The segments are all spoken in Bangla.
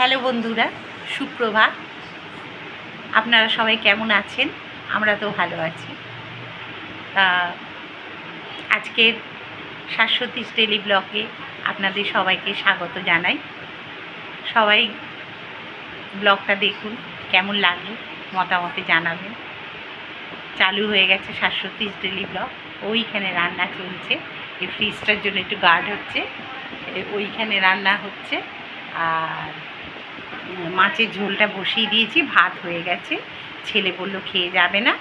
হ্যালো বন্ধুরা, সুপ্রভাত। আপনারা সবাই কেমন আছেন? আমরা তো ভালো আছি। আজকের শাশ্বতী ডেলি ব্লকে আপনাদের সবাইকে স্বাগত জানাই। সবাই ব্লগটা দেখুন, কেমন লাগল, মতামতে জানাবেন। চালু হয়ে গেছে শাশ্বতী ডেলি ব্লগ। ওইখানে রান্না চলছে। এই ফ্রিজটার জন্য একটু গার্ড হচ্ছে। ওইখানে রান্না হচ্ছে। আর মাছের ঝোলটা বসিয়ে দিয়েছি ভাত হয়ে গেছে। ছেলে বলল খেয়ে যাবে না।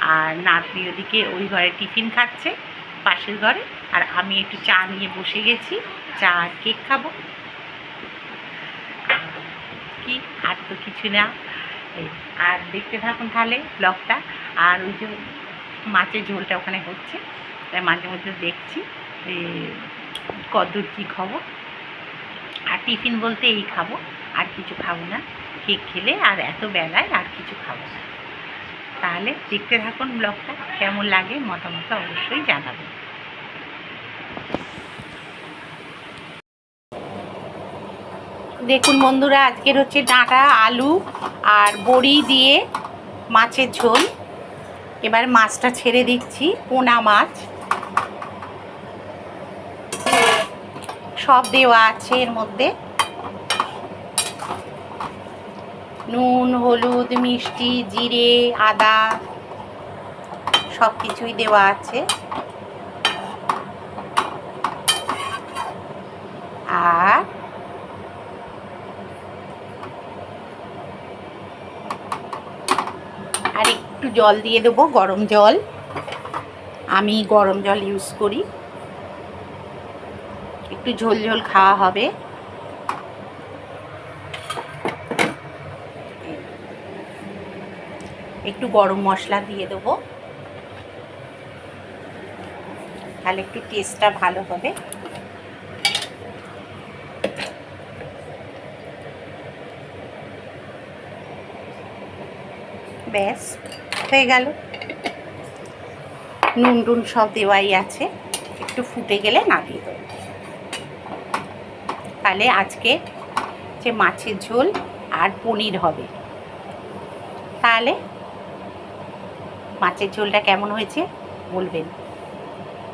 আর নাতনি ওদিকে ওই ঘরে টিফিন খাচ্ছে পাশের ঘরে। আর আমি একটু চা নিয়ে বসে গেছি চা আর কেক খাব। কি? আর তো কিছু না। আর দেখতে থাকুন তাহলে ব্লগটা। আর ওই যে মাছের ঝোলটা ওখানে হচ্ছে তাই মাঝে মধ্যে দেখছি এ, কদ্দূর কী খবর আর টিফিন বলতে এই খাব। আর কিছু খাব না। কেক খেলে আর এত বেলায় আর কিছু খাব না। তাহলে দেখতে থাকুন ব্লগটা, কেমন লাগে মতামত অবশ্যই জানাবেন। দেখুন বন্ধুরা, আজকের হচ্ছে ডাঁটা, আলু আর বড়ি দিয়ে মাছের ঝোল। এবার মাছটা ছেড়ে দিচ্ছি, পোনা মাছ। সব দেওয়া আছে এর মধ্যে। নুন, হলুদ, মিষ্টি, জিরে, আদা সব কিছুই দেওয়া আছে। আর আর একটু জল দিয়ে দেবো, গরম জল। আমি গরম জল ইউজ করি। একটু ঝোল ঝোল খাওয়া হবে। একটু গরম মশলা দিয়ে দেবো। তাহলে একটু টেস্টটা ভালো হবে। ব্যাস, হয়ে গেল। নুন টুন সব দেওয়াই আছে। একটু ফুটে গেলে নামিয়ে দেবো। তাহলে আজকে যে মাছের ঝোল আর পনির হবে। তাহলে মাছের ঝোলটা কেমন হয়েছে বলবেন।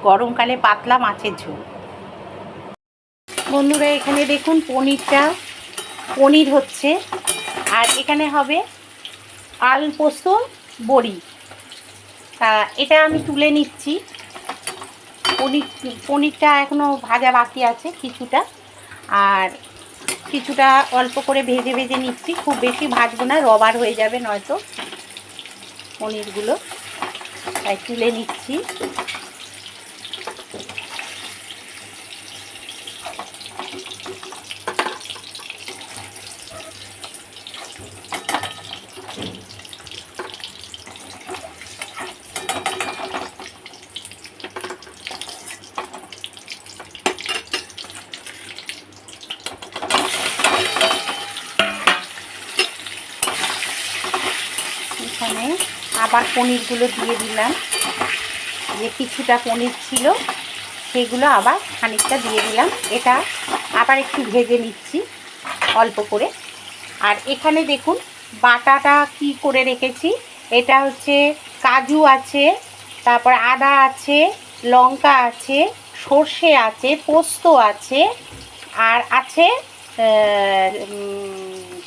গরমকালে পাতলা মাছের ঝোল। বন্ধুরা, এখানে দেখুন পনিরটা। পনির হচ্ছে। আর এখানে হবে আল পোস্ত, বড়ি। তা এটা আমি তুলে নিচ্ছি। পনির, পনিরটা এখনও ভাজা বাকি আছে কিছুটা। আর কিছুটা অল্প করে ভেজে ভেজে নিচ্ছি। খুব বেশি ভাজবো না, রবার হয়ে যাবে নয়তো। পনিরগুলো তাই তুলে নিচ্ছি এখানে আবার পনিরগুলো দিয়ে দিলাম। যে কিছুটা পনির ছিল, সেগুলো আবার খানিকটা দিয়ে দিলাম। এটা আবার একটু ভেজে নিচ্ছি অল্প করে। আর এখানে দেখুন, বাটাটা কি করে রেখেছি, এটা হচ্ছে কাজু আছে, তারপর আদা আছে, লঙ্কা আছে, সর্ষে আছে, পোস্ত আছে, আর আছে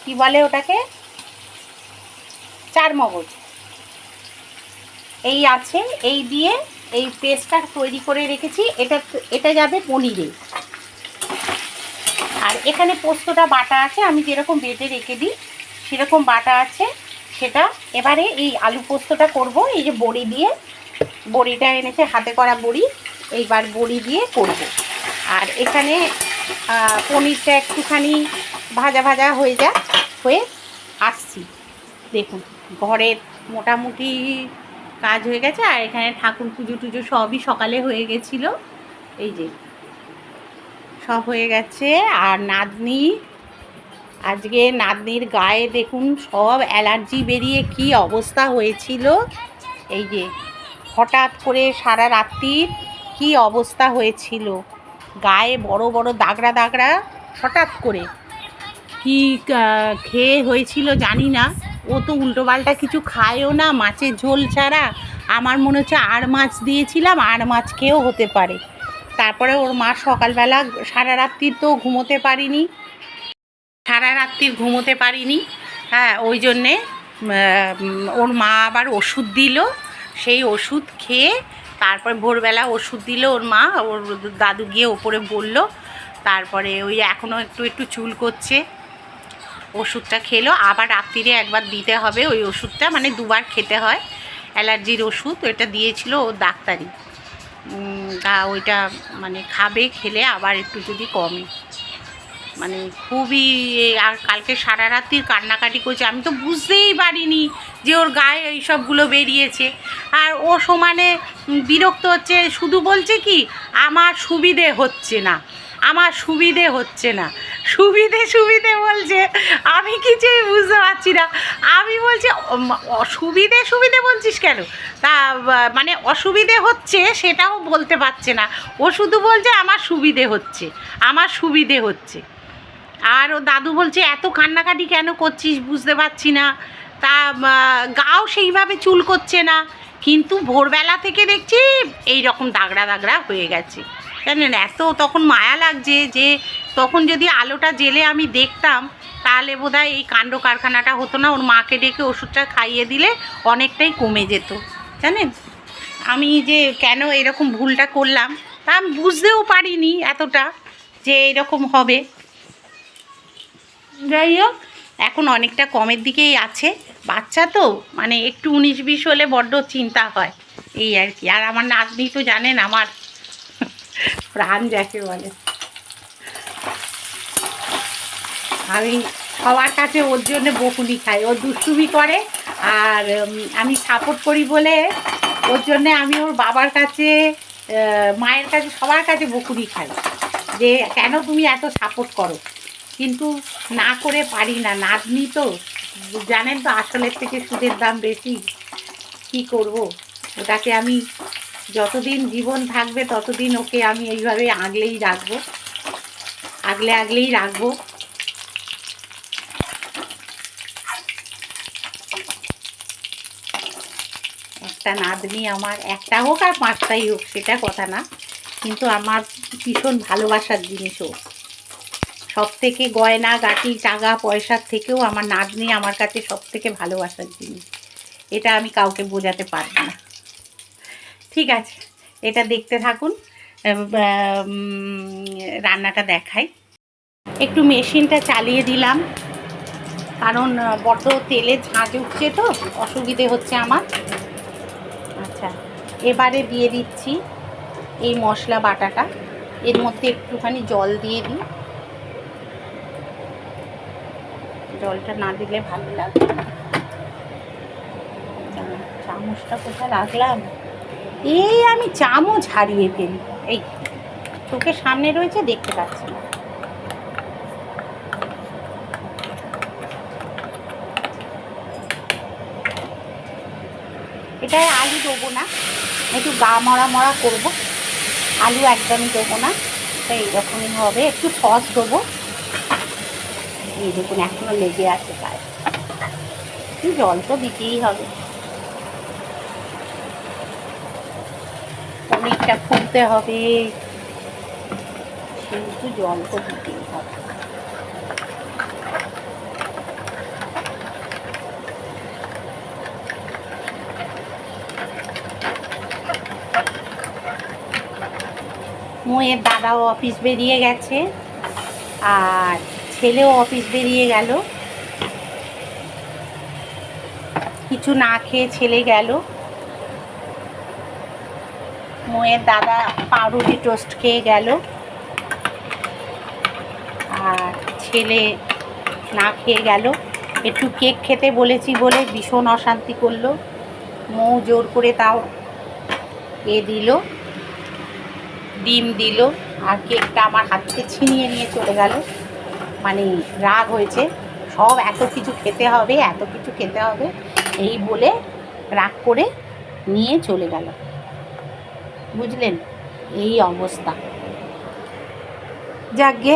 কি বলে ওটাকে? চার মগজ এই আছে, এই দিয়ে এই পেস্টটা তৈরি করে রেখেছি। এটা এটা যাবে পনিরে। আর এখানে পোস্তটা বাটা আছে, আমি যেরকম বেটে রেখে দিই, সেরকম বাটা আছে। সেটা এবারে এই আলু পোস্তটা করব, এই যে বড়ি দিয়ে। বড়িটা এনেছে হাতে করা বড়ি, এইবার বড়ি দিয়ে করব। আর এখানে পনিরটা একটুখানি ভাজা ভাজা হয়ে যাক হয়ে আসছি। দেখুন, ঘরের মোটামুটি কাজ হয়ে গেছে আর এখানে ঠাকুর পুজো টুজো সবই সকালে হয়ে গেছিল। এই যে, সব হয়ে গেছে। আর নাতনি, আজকে নাতনির গায়ে দেখুন সব অ্যালার্জি বেরিয়ে কি অবস্থা হয়েছিল। এই যে, হঠাৎ করে সারা রাত্রির কি অবস্থা হয়েছিল। গায়ে বড় বড় দাগড়া দাগড়া, হঠাৎ করে কি খেয়ে হয়েছিল জানি না। ও তো উল্টোপাল্টা কিছু খায়ও না, মাছের ঝোল ছাড়া। আমার মনে হচ্ছে আর মাছ দিয়েছিলাম, আর মাছ খেয়েও হতে পারে। তারপরে ওর মা সকালবেলা সারা রাত্রির তো ঘুমোতে পারিনি। সারা রাত্রির ঘুমোতে পারিনি। হ্যাঁ ওই জন্যে ওর মা আবার ওষুধ দিল। সেই ওষুধ খেয়ে তারপর ভোরবেলা ওষুধ দিল ওর মা। ওর দাদু গিয়ে ওপরে বলল। তারপরে ওই এখনও একটু একটু চুল করছে। ওষুধটা খেলো। আবার রাত্রিরে একবার দিতে হবে ওই ওষুধটা মানে দুবার খেতে হয়। অ্যালার্জির ওষুধ ওইটা দিয়েছিল ও ডাক্তারি তা ওইটা মানে খাবে, খেলে আবার একটু যদি কমে। মানে খুবই আর কালকে সারা রাত্রির কান্নাকাটি করছে। আমি তো বুঝতেই পারিনি যে ওর গায়ে এই সবগুলো বেরিয়েছে। আর ও সমানে বিরক্ত হচ্ছে, শুধু বলছে কি, আমার সুবিধে হচ্ছে না, আমার সুবিধে হচ্ছে না। সুবিধে সুবিধে বলছে। আমি কিছুই বুঝতে পারছি না। আমি বলছি উম, অসুবিধে সুবিধে বলছিস কেন? তা মানে অসুবিধে হচ্ছে সেটাও বলতে পারছে না। ও শুধু বলছে আমার সুবিধে হচ্ছে। আমার সুবিধে হচ্ছে। আর ও দাদু বলছে এত কান্নাকাটি কেন করছিস? বুঝতে পারছি না। তা গাও সেইভাবে চুল করছে না। কিন্তু ভোরবেলা থেকে দেখছি এই রকম দাগড়া দাগড়া হয়ে গেছে। জানেন এত তখন মায়া লাগছে যে তখন যদি আলোটা জেলে আমি দেখতাম, তাহলে বোধহয় এই কাণ্ড কারখানাটা হতো না। ওর মাকে ডেকে ওষুধটা খাইয়ে দিলে অনেকটাই কমে যেত। জানেন? আমি যে কেন এরকম ভুলটা করলাম, তা আমি বুঝতেও পারিনি এতটা যে এরকম হবে। যাই হোক, এখন অনেকটা কমের দিকেই আছে। বাচ্চা তো মানে একটু উনিশ বিশ হলে বড্ড চিন্তা হয়, এই আর কি। আর আমার নাতনি তো জানেন, আমার প্রাণ যাকে বলে। আমি সবার কাছে ওর জন্য বকুনি খাই। ও দুষ্টুমি করে আর আমি সাপোর্ট করি বলে ওর জন্য আমি ওর বাবার কাছে মায়ের কাছে, সবার কাছে বকুনি খাই। যে কেন তুমি এত সাপোর্ট করো? কিন্তু না করে পারি না। নাতনি তো, জানেন তো আসলের থেকে সুদের দাম বেশি। কি করব? ওটাকে আমি যতদিন জীবন থাকবে ততদিন ওকে আমি এইভাবে আগলেই রাখব। আগলে আগলেই রাখব। একটা নাতনি আমার, একটা হোক আর পাঁচটাই হোক, সেটা কথা না। কিন্তু আমার ভীষণ ভালোবাসার জিনিস ও। সব থেকে গয়না, গাটি, টাকা, পয়সার থেকেও আমার নাতনি আমার কাছে সব থেকে ভালোবাসার জিনিস। এটা আমি কাউকে বোঝাতে পারব না। ঠিক আছে, এটা দেখতে থাকুন রান্নাটা দেখাই। একটু মেশিনটা চালিয়ে দিলাম, কারণ বড্ড তেলে ঝাঁঝ উঠছে তো, অসুবিধে হচ্ছে আমার। এবারে দিয়ে দিচ্ছি এই মশলা বাটাটা। এর মধ্যে একটুখানি জল দিয়ে দিই। জলটা না দিলে ভালো লাগবে চামচটা কোথায় রাখলাম? এই আমি চামচ হারিয়ে ফেলি। এই চোখের সামনে রয়েছে, দেখতে পাচ্ছি না। এটায় আলু দেবো না। একটু গা মরা মরা করব। আলু একদমই দেবো না, তো এইরকমই হবে। একটু সস দেবো। এই দেখুন, এখনও লেগে আছে গায়ে একটু জল তো দিতেই হবে। অনেকটা ফুটতে হবে। কিন্তু জল তো দিতেই হবে। মোয়ের দাদাও অফিস বেরিয়ে গেছে, আর ছেলেও অফিস বেরিয়ে গেল। কিছু না খেয়ে ছেলে গেল। মোয়ের দাদা পাউরুটি টোস্ট খেয়ে গেল। আর ছেলে না খেয়ে গেল। একটু কেক খেতে বলেছি বলে ভীষণ অশান্তি করল। মৌ জোর করে তাও এ দিল। ডিম দিল আর কেকটা আমার হাত থেকে ছিনিয়ে নিয়ে চলে গেল। মানে রাগ হয়েছে, সব এত কিছু খেতে হবে, এত কিছু খেতে হবে, এই বলে রাগ করে নিয়ে চলে গেল। বুঝলেন? এই অবস্থা। যাকগে,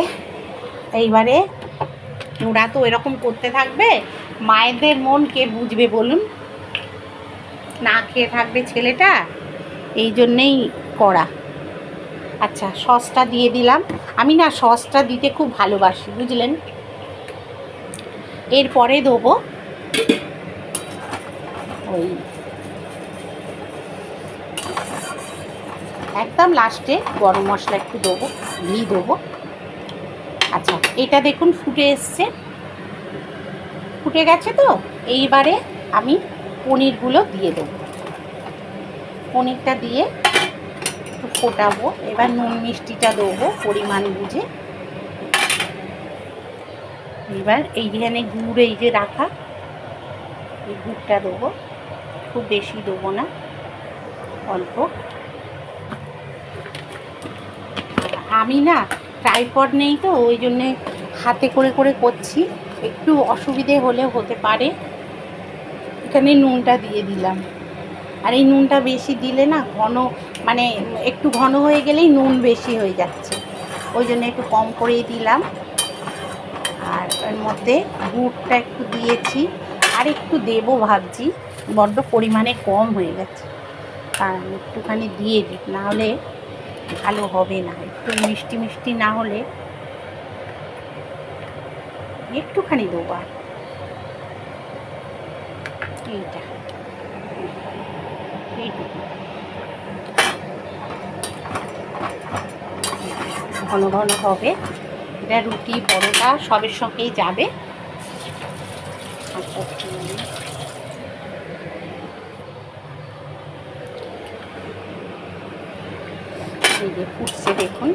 এইবারে ওরা তো এরকম করতে থাকবে, মায়েদের মন কে বুঝবে বলুন? না খেয়ে থাকবে ছেলেটা, এই জন্যেই করা। আচ্ছা সসটা দিয়ে দিলাম। আমি না সসটা দিতে খুব ভালোবাসি, বুঝলেন? এরপরে দেবো ওই একদম লাস্টে গরম মশলা একটু দেবো, ঘি দেবো। আচ্ছা এটা দেখুন ফুটে এসছে। ফুটে গেছে তো? এইবারে আমি পনিরগুলো দিয়ে দেবো। পনিরটা দিয়ে ফোটাবো। এবার নুন মিষ্টিটা দেবো পরিমাণ বুঝে। এবার এইখানে গুড় এই যে রাখা, এই গুড়টা দেবো। খুব বেশি দেবো না, অল্প। আমি না ট্রাইপড নেই তো, ওই জন্যে হাতে করে করে করছি। একটু অসুবিধে হলে হতে পারে। এখানে নুনটা দিয়ে দিলাম। আর এই নুনটা বেশি দিলে না ঘন মানে একটু ঘন হয়ে গেলেই নুন বেশি হয়ে যাচ্ছে। ওই জন্য একটু কম করেই দিলাম। আর এর মধ্যে গুড়টা একটু দিয়েছি। আর একটু দেবো ভাবছি, বড্ড পরিমাণে কম হয়ে গেছে। আর একটুখানি দিয়ে দিই, নাহলে ভালো হবে না। একটু মিষ্টি মিষ্টি না হলে একটুখানি দেবো আর। এইটা। এইটুকু। ঘন ঘন হবে। এটা রুটি পরোটা সবের সঙ্গেই যাবে। ফুটছে দেখুন।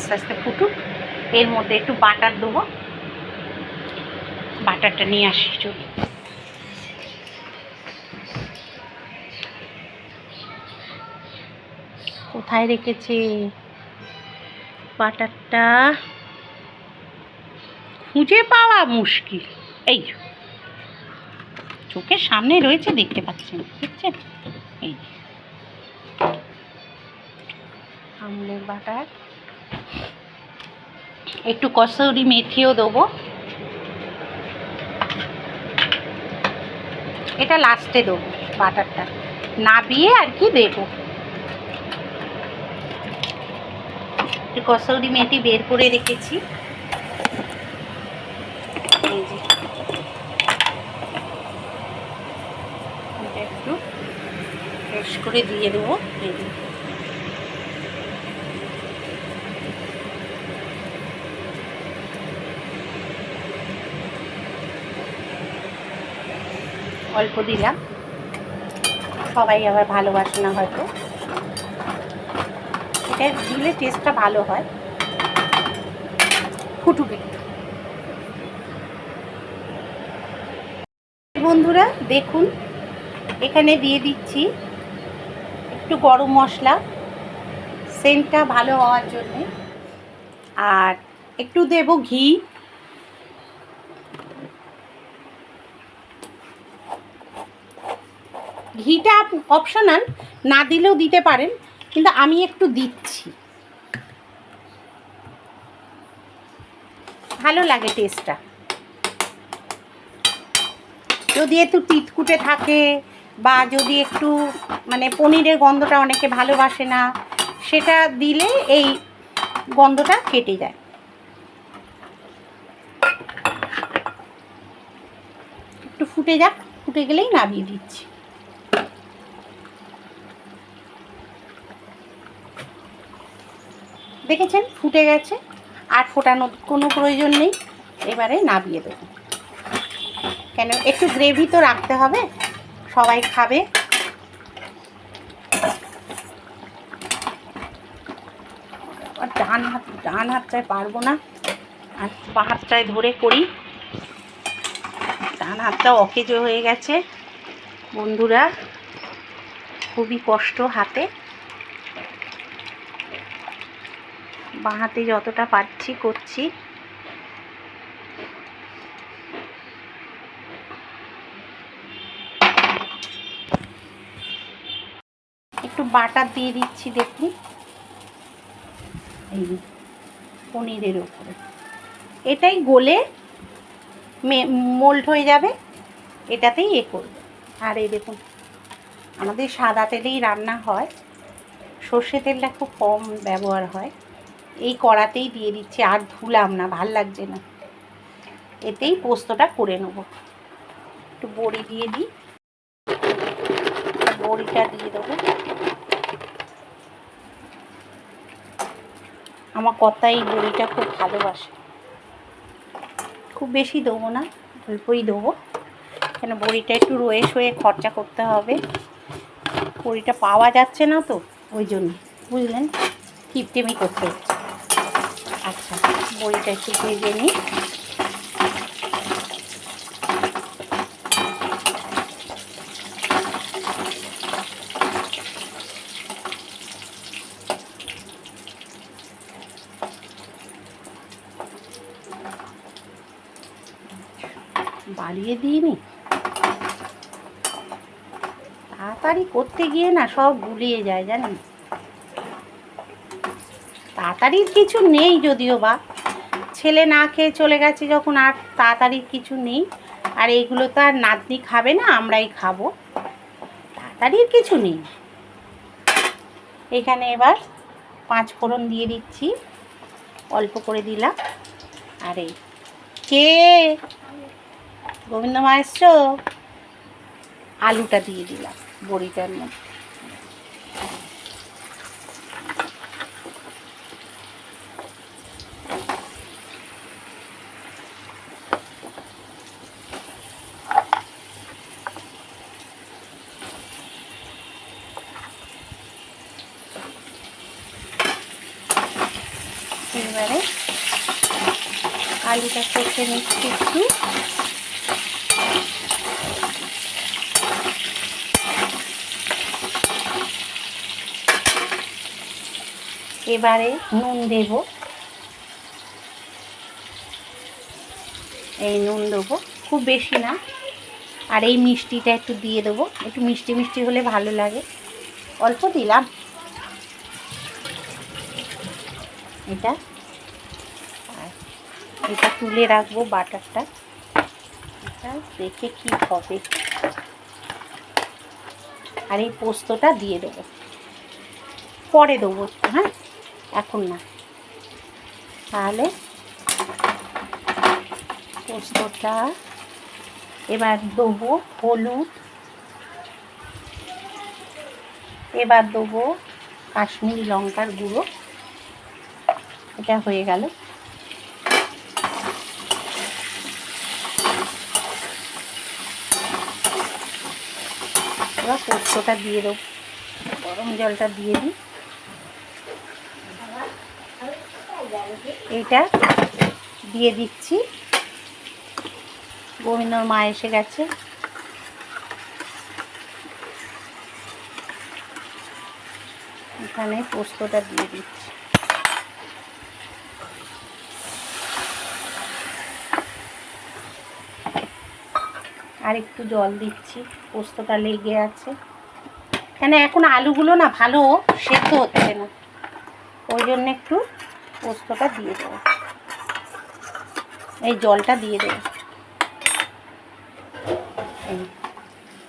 আস্তে আস্তে ফুটুক। এর মধ্যে একটু বাটার দেবো। বাটারটা নিয়ে আসি চলি কোথায় রেখেছে? বাটারটা? খুঁজে পাওয়া মুশকিল। এই চোখের সামনে রয়েছে, দেখতে পাচ্ছেন, দেখছেন? এই। আমলের বাটার। একটু কসৌরি মেথিও দেবো। এটা লাস্টে দেবো বাটারটা। নাবিয়ে আর কি দেবো। একটু কসৌরি মেথি বের করে রেখেছি। একটু ফ্রেশ করে দিয়ে দেবো। এই অল্প দিলাম। সবাই আবার ভালোবাসে না হয়তো। এটা দিলে টেস্টটা ভালো হয়। ফুটুক বন্ধুরা, দেখুন, এখানে দিয়ে দিচ্ছি একটু গরম মশলা। সেন্টটা ভালো হওয়ার জন্যে। আর একটু দেব ঘি। ঘিটা অপশনাল না দিলেও দিতে পারেন, কিন্তু আমি একটু দিচ্ছি। ভালো লাগে টেস্টটা যদি একটু তিতকুটে থাকে বা যদি একটু মানে পনিরের গন্ধটা অনেকে ভালোবাসে না, সেটা দিলে এই গন্ধটা কেটে যায়। একটু ফুটে যাক, ফুটে গেলেই নামিয়ে দিচ্ছি। দেখেছেন? ফুটে গেছে। আর ফোটানোর কোনো প্রয়োজন নেই। এবারে নাবিয়ে দেবো। কেন? একটু গ্রেভি তো রাখতে হবে। সবাই খাবে। ডান হাত, ডান হাতটায় পারব না। আর বা হাতটায় ধরে করি। ডান হাতটা অকেজো হয়ে গেছে। বন্ধুরা, খুবই কষ্ট হাতে। বাঁ হাতে যতটা পারছি করছি। একটু বাটার দিয়ে দিচ্ছি দেখুন। এই পনিরের ওপরে। এটাই গলে মোল্ড হয়ে যাবে, এটাতেই এ করবে। আর এই দেখুন, আমাদের সাদা তেলেই রান্না হয়। সর্ষে তেলটা খুব কম ব্যবহার হয়। এই কড়াতেই দিয়ে দিচ্ছি, আর ধুলাম না, ভালো লাগছে না। এতেই পোস্তটা করে নেব। একটু বড়ি দিয়ে দিই। বড়িটা দিয়ে দেবো। আমার কথা এই বড়িটা খুব ভালোবাসে। খুব বেশি দেবো না, অল্পই দেবো। কেন বড়িটা একটু রয়ে শয়ে খরচা করতে হবে। বড়িটা পাওয়া যাচ্ছে না তো, ওই জন্য। বুঝলেন? টিপটেমি করতে হচ্ছে। আচ্ছা বড়িটা একটু ভেজে নিই। বাড়িয়ে দিইনি? তাড়াতাড়ি করতে গিয়ে না সব গুলিয়ে যায় জানেন? তাড়াতাড়ির কিছু নেই যদিও বা। ছেলে না খেয়ে চলে গেছে যখন আর তাড়াতাড়ির কিছু নেই। আর এইগুলো তো আর নাতনি খাবে না, আমরাই খাব। তাড়াতাড়ির কিছু নেই। এখানে এবার পাঁচ ফোড়ন দিয়ে দিচ্ছি। অল্প করে দিলাম। আর এই কে? গোবিন্দ মায়েশ্র আলুটা দিয়ে দিলাম বড়িটার মধ্যে এবারে আলুটা কষে নিচ্ছি একটু এবারে নুন দেব। এই নুন দেবো। খুব বেশি না। আর এই মিষ্টিটা একটু দিয়ে দেবো। একটু মিষ্টি মিষ্টি হলে ভালো লাগে। অল্প দিলাম। এটা। এটা তুলে রাখব বাটারটা। এটা দেখে কি হবে। আর এই পোস্তটা দিয়ে দেবো। পরে দেবো হ্যাঁ? এখন না। তাহলে পোস্তটা এবার দেবো হলুদ। এবার দেবো কাশ্মীরি লঙ্কার গুঁড়ো। এটা হয়ে গেল। এবার পোস্তটা দিয়ে দেবো। গরম জলটা দিয়ে দিই। এটা দিয়ে দিচ্ছি। গোবিন্দর মা এসে গেছে। এখানে পোস্তটা দিয়ে দিচ্ছি। আর একটু জল দিচ্ছি, পোস্তটা লেগে আছে। কেন এখন আলুগুলো না ভালো সেদ্ধ হচ্ছে না। ওই জন্য একটু পোস্তটা দিয়ে দেবো। এই জলটা দিয়ে দেবো।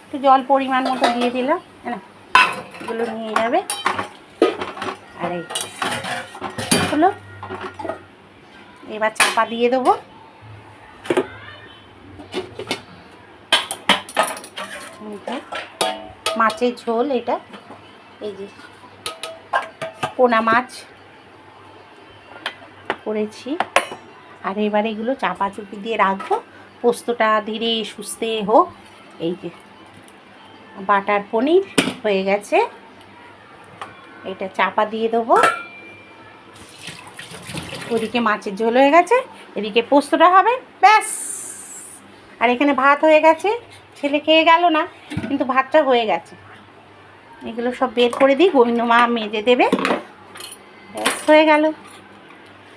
একটু জল পরিমাণ মতো দিয়ে দিলাম হ্যাঁ এগুলো নিয়ে যাবে। আর এই হলো, এবার চাপা দিয়ে দেবো। মাছের ঝোল এটা, এই যে পোনা মাছ। করেছি। আর এবার এগুলো চাপা চুপি দিয়ে রাখব। পোস্তটা ধীরে সুস্থে হোক। এই যে, বাটার পনির হয়ে গেছে। এটা চাপা দিয়ে দেবো। ওদিকে মাছের ঝোল হয়ে গেছে। এদিকে পোস্তটা হবে। ব্যাস! আর এখানে ভাত হয়ে গেছে। ছেলে খেয়ে গেল না, কিন্তু ভাতটা হয়ে গেছে। এগুলো সব বের করে দিই। গোবিন্দ মা মেজে দেবে। ব্যাস, হয়ে গেল।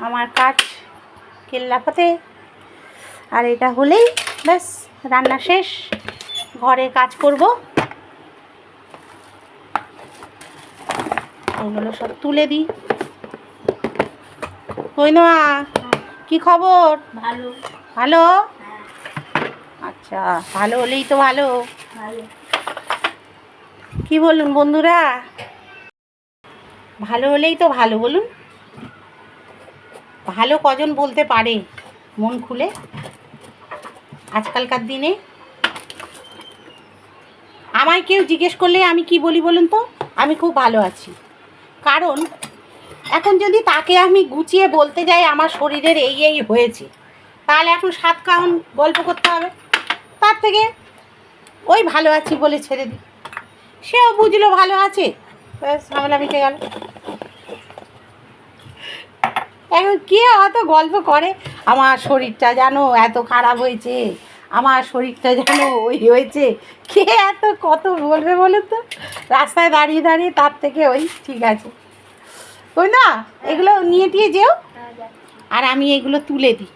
আমার কাজ কেল্লাফাতে আর এটা হলেই ব্যাস রান্না শেষ। ঘরে কাজ করব। ওগুলো সব তুলে দিই। কই না কি খবর? ভালো। ভালো? হ্যাঁ। আচ্ছা ভালো হলেই তো ভালো। কি বলুন বন্ধুরা? ভালো হলেই তো ভালো বলুন। ভালো কজন বলতে পারে? মন খুলে। আজকালকার দিনে। আমায় কেউ জিজ্ঞেস করলে আমি কি বলি বলুন তো? আমি খুব ভালো আছি। কারণ, এখন যদি তাকে আমি গুছিয়ে বলতে যাই, আমার শরীরের এই এই হয়েছে, তাহলে এখন সাত কাউন গল্প করতে হবে। তার থেকে, ওই ভালো আছি বলে ছেড়ে দিই সেও বুঝলো ভালো আছে। ব্যাস, ঝামেলা মিটে গেল। এখন কে অত গল্প করে? আমার শরীরটা জানো এত খারাপ হয়েছে। আমার শরীরটা যেন ওই হয়েছে। কে এত কত বলবে বলুন তো? রাস্তায় দাঁড়িয়ে দাঁড়িয়ে তার থেকে ওই ঠিক আছে। ওই না, এগুলো নিয়ে দিয়ে যেও। আর আমি এগুলো তুলে দিই।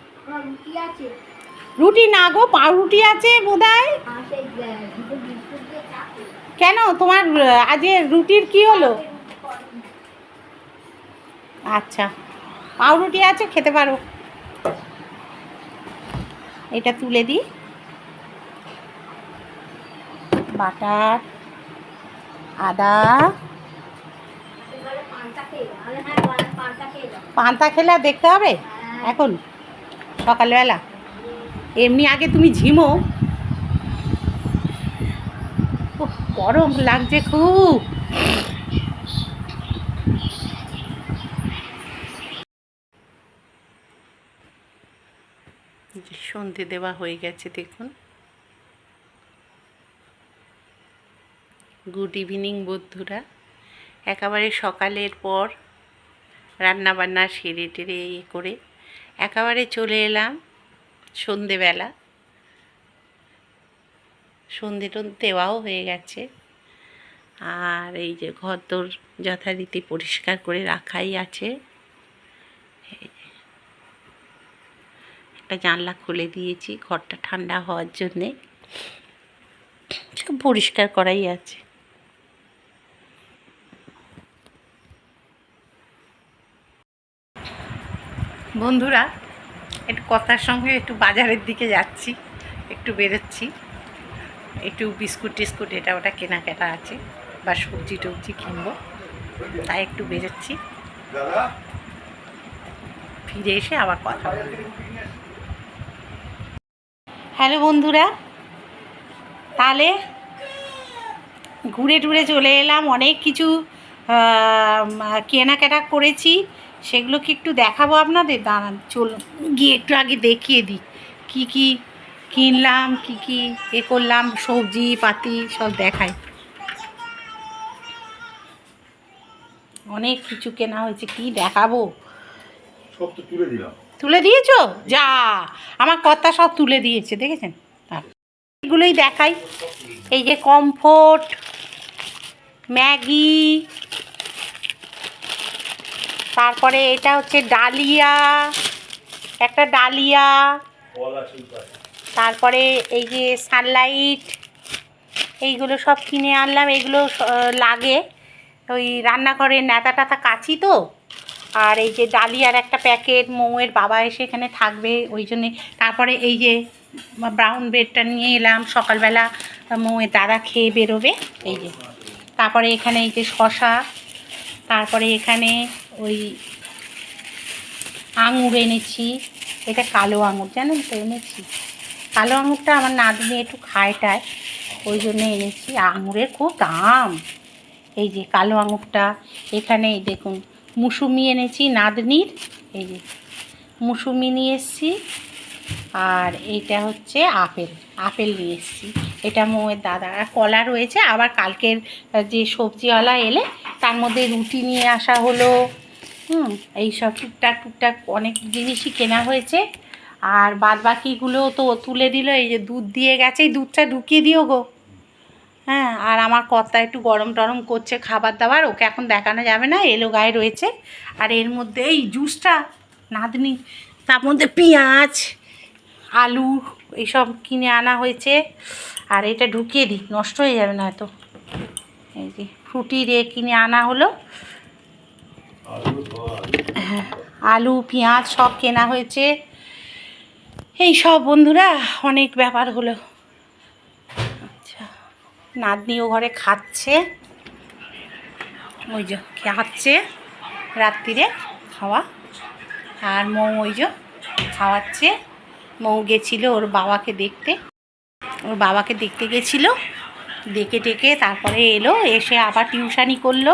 রুটি না গো, পাউরুটি আছে খাব। কেন? তোমার আজকে রুটির কি হলো? আচ্ছা। পাউরুটি আছে খেতে পারো। এটা তুলে দিই। বাটার আদা। পান্তা খেলে দেখতে হবে? হ্যাঁ। এখন সকালবেলা। এমনি আগে তুমি ঝিমো। গরম লাগছে খুব। সন্ধে দেওয়া হয়ে গেছে, দেখুন। গুড ইভিনিং বন্ধুরা। একেবারে সকালের পর রান্না বান্না সেরে টেরে ইয়ে করে একেবারে চলে এলাম সন্ধেবেলা। সন্ধে টন দেওয়াও হয়ে গেছে। আর এই যে ঘর তোর যথারীতি পরিষ্কার করে রাখাই আছে এই যে। একটা জানলা খুলে দিয়েছি, ঘরটা ঠান্ডা হওয়ার জন্যে। সব পরিষ্কার করাই আছে। বন্ধুরা, একটু কথার সঙ্গে একটু বাজারের দিকে যাচ্ছি, একটু বেরোচ্ছি। একটু বিস্কুট টিস্কুট, এটা ওটা কেনাকাটা আছে, বা সবজি টবজি কিনবো, তাই একটু বেরোচ্ছি। ফিরে এসে আবার কথা বলব। হ্যালো বন্ধুরা। তাহলে ঘুরে টুরে চলে এলাম, অনেক কিছু কেনাকাটা করেছি। সেগুলো কি একটু দেখাবো আপনাদের। দাঁড়ান, চল, গিয়ে একটু আগে দেখিয়ে দিই। কি কি কিনলাম, কি কি এ করলাম, সবজি পাতি সব দেখাই। অনেক কিছু কেনা হয়েছে, কি দেখাবো? সব তো তুলে দিলাম। তুলে দিয়েছ? যা, আমার কথা সব তুলে দিয়েছে, দেখেছেন। এগুলোই দেখাই। এই যে কমফোর্ট, ম্যাগি, তারপরে এটা হচ্ছে ডালিয়া, একটা ডালিয়া, তারপরে এই যে সানলাইট, এইগুলো সব কিনে আনলাম। এগুলো লাগে। ওই রান্নাঘরের নেতা টাতা কাচি তো? আর এই যে ডালিয়ার একটা প্যাকেট, মৌয়ের বাবা এসে এখানে থাকবে, ওই জন্যে। তারপরে এই যে ব্রাউন ব্রেডটা নিয়ে এলাম, সকালবেলা মৌয়ের দাদা খেয়ে বেরোবে, এই যে। তারপরে এখানে এই যে শশা তারপরে এখানে ওই আঙুর এনেছি, এটা কালো আঙুর, জানেন তো, এনেছি। কালো আঙুরটা আমার নাতনি একটু খায় টায়, ওই জন্য এনেছি। আঙুরের খুব দাম। এই যে কালো আঙুরটা এখানে দেখুন মুসুমি এনেছি নাতনির এই যে মুসুমি নিয়ে এসছি। আর এইটা হচ্ছে আপেল আপেল নিয়ে এসছি। এটা মোয়ের দাদা, আর কলা রয়েছে। আবার কালকের যে সবজিওয়ালা এলে তার মধ্যে রুটি নিয়ে আসা হলো। হুম, এই সব টুকটাক টুকটাক অনেক জিনিসই কেনা হয়েছে। আর বাদ বাকিগুলো তো তুলে দিল, এই যে দুধ দিয়ে গেছে। এই দুধটা ঢুকিয়ে দিও গো। হ্যাঁ আর আমার কর্তা একটু গরম টরম করছে খাবার দাবার, ওকে এখন দেখানো যাবে না, এলো গায়ে রয়েছে। আর এর মধ্যে এই জুসটা, নাতনি, তার মধ্যে পেঁয়াজ, আলু, এইসব কিনে আনা হয়েছে। আর এটা ঢুকিয়ে দিই, নষ্ট হয়ে যাবে না এত। এই যে, ফ্রুটি রে কিনে আনা হলো। হ্যাঁ আলু, পেঁয়াজ সব কেনা হয়েছে। এই সব বন্ধুরা, অনেক ব্যাপার হলো। নাতনিও ঘরে খাচ্ছে। ওই যে খাচ্ছে রাত্রিরে খাওয়া। আর মৌ ওই যে খাওয়াচ্ছে। মৌ গেছিল ওর বাবাকে দেখতে। ওর বাবাকে দেখতে গেছিল। দেখে টেকে তারপরে এলো, এসে আবার টিউশানি করল,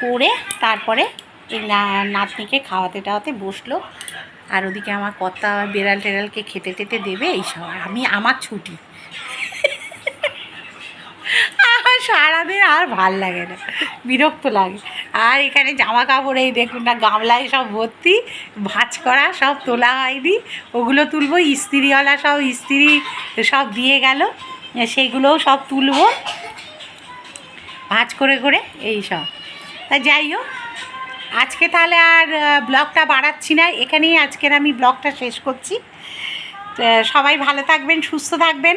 করে তারপরে এই নাতনিকে খাওয়াতে টাওয়াতে বসল। আর ওদিকে আমার কর্তা বেড়াল টেড়ালকে খেতে টেতে দেবে এইসব আমি, আমার ছুটি। আমার সারাদিন আর ভালো লাগে না, বিরক্ত লাগে। আর এখানে জামা কাপড় এই দেখুন না, গামলায় সব ভর্তি, ভাঁজ করা সব তোলা হয়নি। ওগুলো তুলবো, ইস্ত্রিওয়ালা সব ইস্ত্রি সব দিয়ে গেল, সেগুলোও সব তুলবো। ভাঁজ করে করে এই সব। তা যাই হোক, আজকে তাহলে আর ব্লগটা বাড়াচ্ছি না, এখানেই আজকের আমি ব্লগটা শেষ করছি। সবাই ভালো থাকবেন, সুস্থ থাকবেন।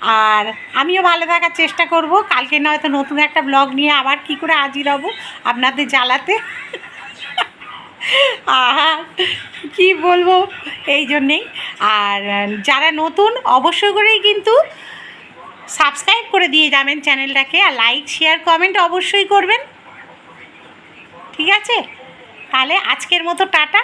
আর আমিও ভালো থাকার চেষ্টা করব। কালকে নয়তো নতুন একটা ব্লগ নিয়ে আবার কি করে হাজির হব আপনাদের জ্বালাতে। আর কি বলব? এই জন্যেই। আর যারা নতুন, অবশ্যই করেই কিন্তু সাবস্ক্রাইব করে দিয়ে যাবেন চ্যানেলটাকে আর লাইক শেয়ার কমেন্ট অবশ্যই করবেন। ঠিক আছে? তাহলে আজকের মতো টাটা।